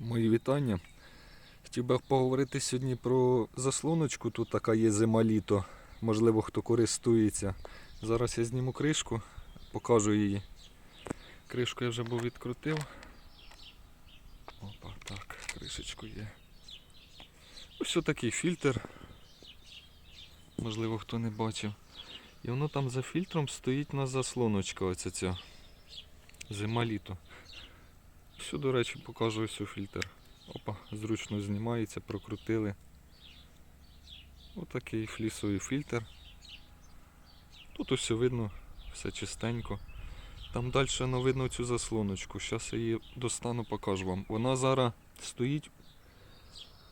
Мої вітання. Хотів би поговорити сьогодні про заслоночку. Тут така є зима-літо. Можливо, хто користується. Зараз я зніму кришку, покажу її. Кришку я вже був відкрутив. Опа, так, кришечку є. Ось такий фільтр. Можливо, хто не бачив. І воно там за фільтром стоїть на заслоночка. Оця ця. Зима-літо. Все, до речі, покажу ось у фільтр. Опа, зручно знімається, прокрутили. Отакий флісовий фільтр. Тут ось видно, все чистенько. Там далі ну, видно цю заслоночку. Зараз я її достану, покажу вам. Вона зараз стоїть.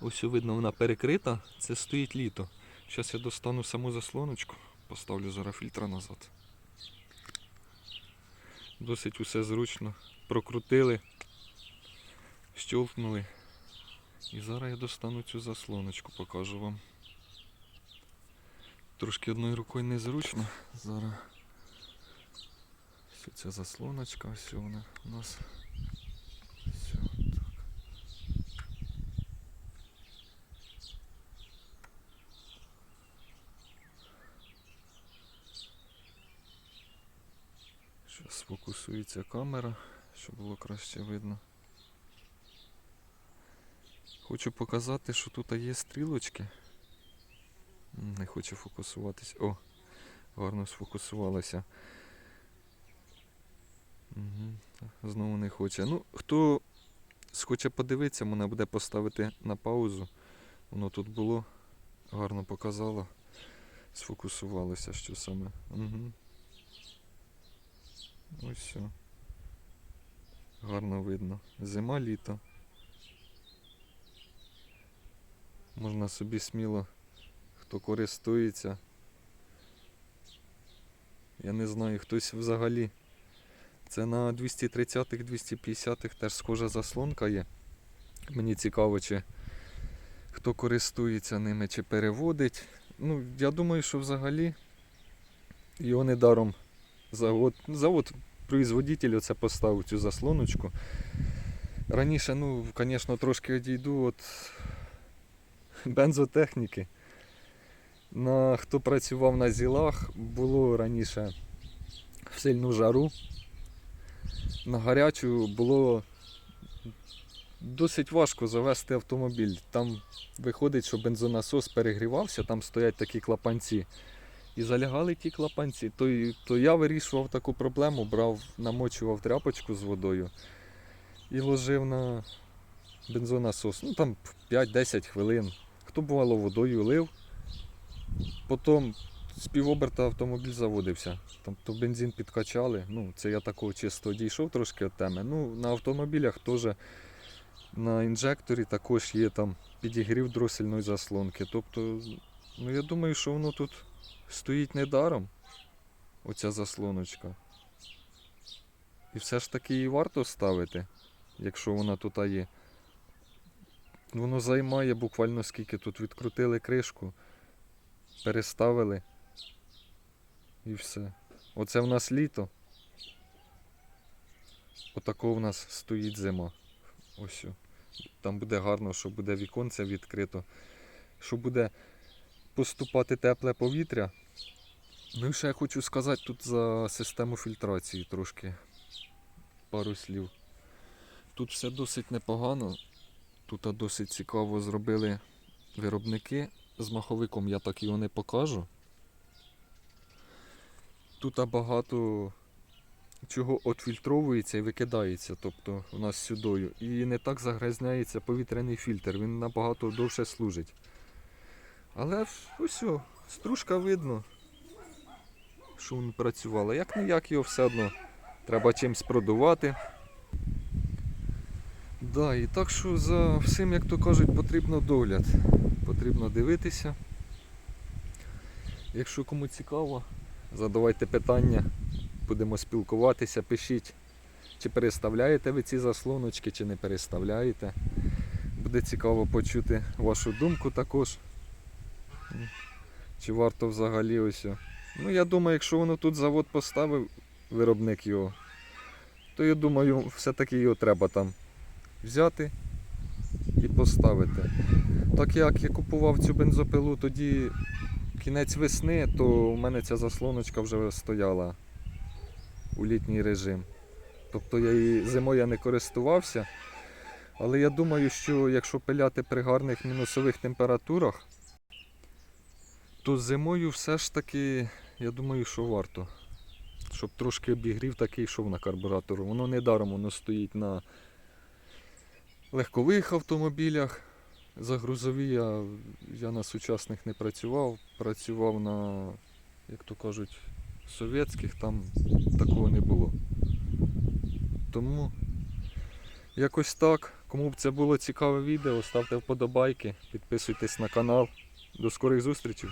Ось видно, вона перекрита. Це стоїть літо. Зараз я достану саму заслоночку, поставлю зараз фільтра назад. Досить усе зручно. Прокрутили, щелкнули. І зараз я достану цю заслоночку, покажу вам. Трошки одною рукою незручно. Зараз ось ця заслоночка, ось вона у нас. Все, так. Зараз сфокусується камера, щоб було краще видно. Хочу показати, що тут є стрілочки. Не хочу фокусуватись. О, гарно сфокусувалася. Угу. Знову не хоче. Ну, хто схоче подивитися, мене буде поставити на паузу. Воно тут було, гарно показало. Сфокусувалося, що саме. Угу. Ось все. Гарно видно. Зима, літо. Можна собі сміло, хто користується. Я не знаю, хтось взагалі. Це на 230-х, 250-х теж схожа заслонка є. Мені цікаво, чи хто користується ними, чи переводить. Ну, я думаю, що взагалі його недаром завод, завод производитель оце поставив цю заслоночку. Раніше, ну, звісно, трошки одійду від бензотехніки. На, хто працював на зілах, було раніше в сильну жару. На гарячу було досить важко завести автомобіль. Там виходить, що бензонасос перегрівався, там стоять такі клапанці. І залягали ті клапанці. То, то я вирішував таку проблему, брав, намочував тряпочку з водою і ложив на бензонасос. Ну там 5-10 хвилин. Хто бувало водою лив, потім з півоберта автомобіль заводився. Тобто бензин підкачали. Ну, це я такого чисто дійшов трошки від теми. Ну, на автомобілях теж на інжекторі також є там підігрів дросельної заслонки. Тобто, ну я думаю, що воно тут стоїть недаром, оця заслоночка. І все ж таки її варто ставити, якщо вона тут є. Воно займає буквально скільки тут відкрутили кришку, переставили і все. Оце в нас літо. Отако в нас стоїть зима. Ось. Там буде гарно, що буде віконце відкрито, що буде поступати тепле повітря. Ну і ще я хочу сказати тут за систему фільтрації трошки пару слів. Тут все досить непогано. Тут досить цікаво зробили виробники з маховиком, я так його не покажу. Тут багато чого отфільтровується і викидається, тобто у нас сюдою. І не так загрязняється повітряний фільтр, він набагато довше служить. Але ось, о, стружка видно, що він працювала. Як не як його все одно треба чимось продувати. Да, і так що за всім, як то кажуть, потрібно догляд. Потрібно дивитися. Якщо кому цікаво, задавайте питання, будемо спілкуватися, пишіть, чи переставляєте ви ці заслоночки, чи не переставляєте. Буде цікаво почути вашу думку також. Чи варто взагалі ось. Ну я думаю, якщо воно тут завод поставив, виробник його, то я думаю, все-таки його треба там взяти, і поставити. Так як я купував цю бензопилу тоді кінець весни, то у мене ця заслоночка вже стояла у літній режим. Тобто я її зимою не користувався. Але я думаю, що якщо пиляти при гарних мінусових температурах, то зимою все ж таки, я думаю, що варто. Щоб трошки обігрів такий йшов на карбуратору. Воно недаром воно стоїть на легкових автомобілях. За грузові я, я на сучасних не працював. Працював на, як то кажуть, совєтських, там такого не було. Тому якось так. Кому б це було цікаве відео, ставте вподобайки, підписуйтесь на канал. До скорих зустрічей!